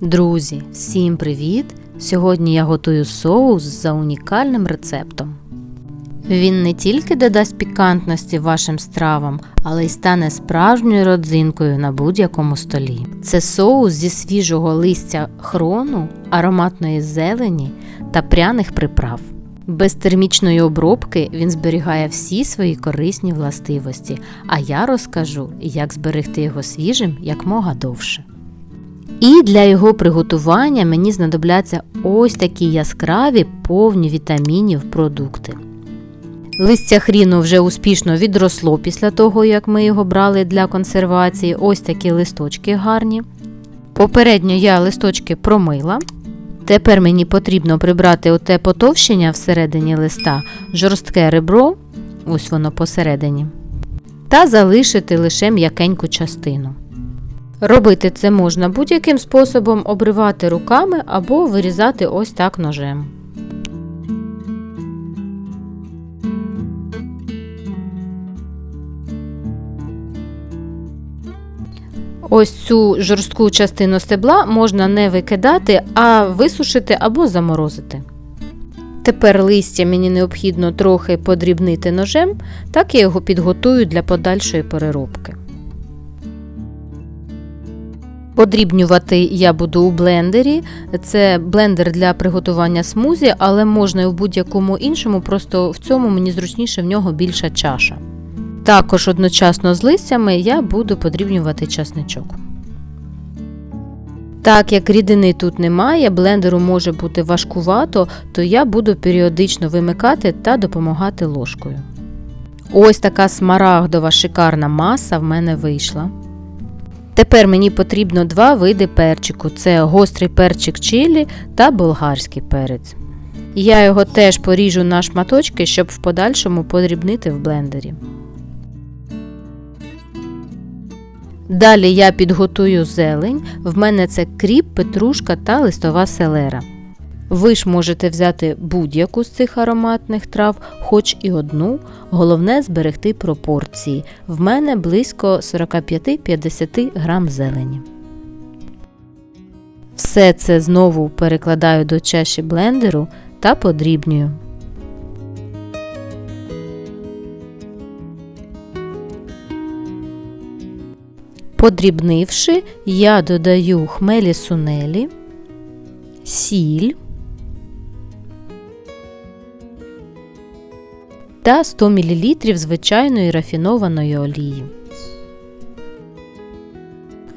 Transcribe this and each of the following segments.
Друзі, всім привіт! Сьогодні я готую соус за унікальним рецептом. Він не тільки додасть пікантності вашим стравам, але й стане справжньою родзинкою на будь-якому столі. Це соус зі свіжого листя хрону, ароматної зелені та пряних приправ. Без термічної обробки він зберігає всі свої корисні властивості, а я розкажу, як зберегти його свіжим якмога довше. І для його приготування мені знадобляться ось такі яскраві, повні вітамінів продукти. Листя хріну вже успішно відросло після того, як ми його брали для консервації. Ось такі листочки гарні. Попередньо я листочки промила. Тепер мені потрібно прибрати оте потовщення всередині листа, жорстке ребро, ось воно посередині, та залишити лише м'якеньку частину. Робити це можна будь-яким способом обривати руками або вирізати ось так ножем. Ось цю жорстку частину стебла можна не викидати, а висушити або заморозити. Тепер листя мені необхідно трохи подрібнити ножем, так я його підготую для подальшої переробки. Подрібнювати я буду у блендері. Це блендер для приготування смузі, але можна і в будь-якому іншому, просто в цьому мені зручніше в нього більша чаша. Також одночасно з листями я буду подрібнювати часничок. Так як рідини тут немає, блендеру може бути важкувато, то я буду періодично вимикати та допомагати ложкою. Ось така смарагдова шикарна маса в мене вийшла. Тепер мені потрібно два види перчику: це гострий перчик чилі та болгарський перець. Я його теж поріжу на шматочки, щоб в подальшому подрібнити в блендері. Далі я підготую зелень. В мене це кріп, петрушка та листова селера. Ви ж можете взяти будь-яку з цих ароматних трав, хоч і одну. Головне зберегти пропорції. В мене близько 45-50 грам зелені. Все це знову перекладаю до чаші блендеру та подрібнюю. Подрібнивши, я додаю хмелі сунелі, сіль та 100 мл звичайної рафінованої олії.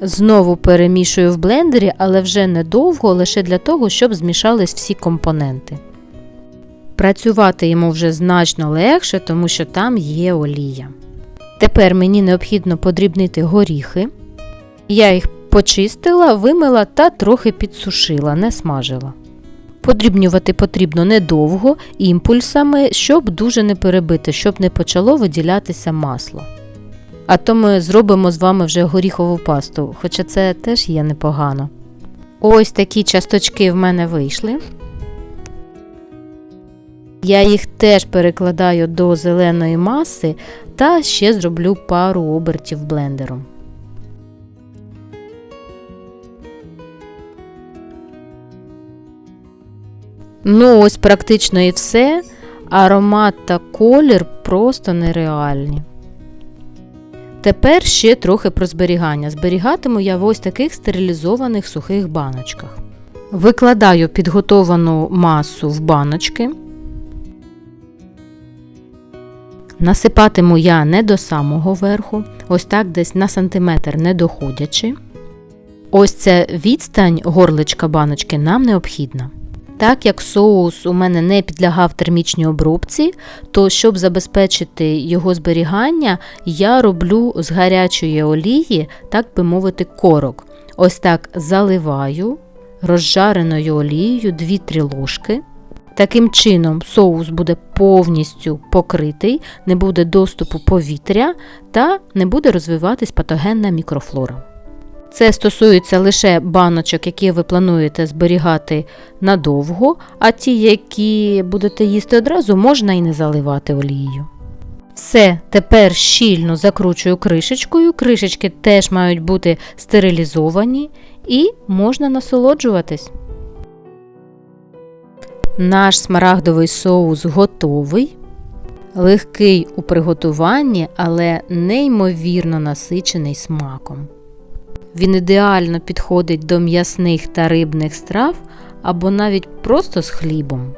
Знову перемішую в блендері, але вже недовго, лише для того, щоб змішались всі компоненти. Працювати йому вже значно легше, тому що там є олія. Тепер мені необхідно подрібнити горіхи. Я їх почистила, вимила та трохи підсушила, не смажила. Подрібнювати потрібно недовго, імпульсами, щоб дуже не перебити, щоб не почало виділятися масло. А то ми зробимо з вами вже горіхову пасту, хоча це теж є непогано. Ось такі часточки в мене вийшли. Я їх теж перекладаю до зеленої маси та ще зроблю пару обертів блендером. Ну, ось практично і все. Аромат та колір просто нереальні. Тепер ще трохи про зберігання. Зберігатиму я в ось таких стерилізованих сухих баночках. Викладаю підготовану масу в баночки. Насипатиму я не до самого верху, ось так десь на сантиметр не доходячи. Ось ця відстань горличка баночки нам необхідна. Так як соус у мене не підлягав термічній обробці, то щоб забезпечити його зберігання, я роблю з гарячої олії, так би мовити, корок. Ось так заливаю розжареною олією 2-3 ложки. Таким чином, соус буде повністю покритий, не буде доступу повітря та не буде розвиватись патогенна мікрофлора. Це стосується лише баночок, які ви плануєте зберігати надовго, а ті, які будете їсти одразу, можна і не заливати олією. Все, тепер щільно закручую кришечкою. Кришечки теж мають бути стерилізовані і можна насолоджуватись. Наш смарагдовий соус готовий. Легкий у приготуванні, але неймовірно насичений смаком. Він ідеально підходить до м'ясних та рибних страв або навіть просто з хлібом.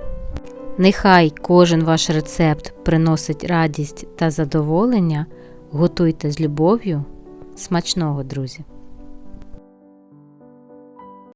Нехай кожен ваш рецепт приносить радість та задоволення. Готуйте з любов'ю. Смачного, друзі!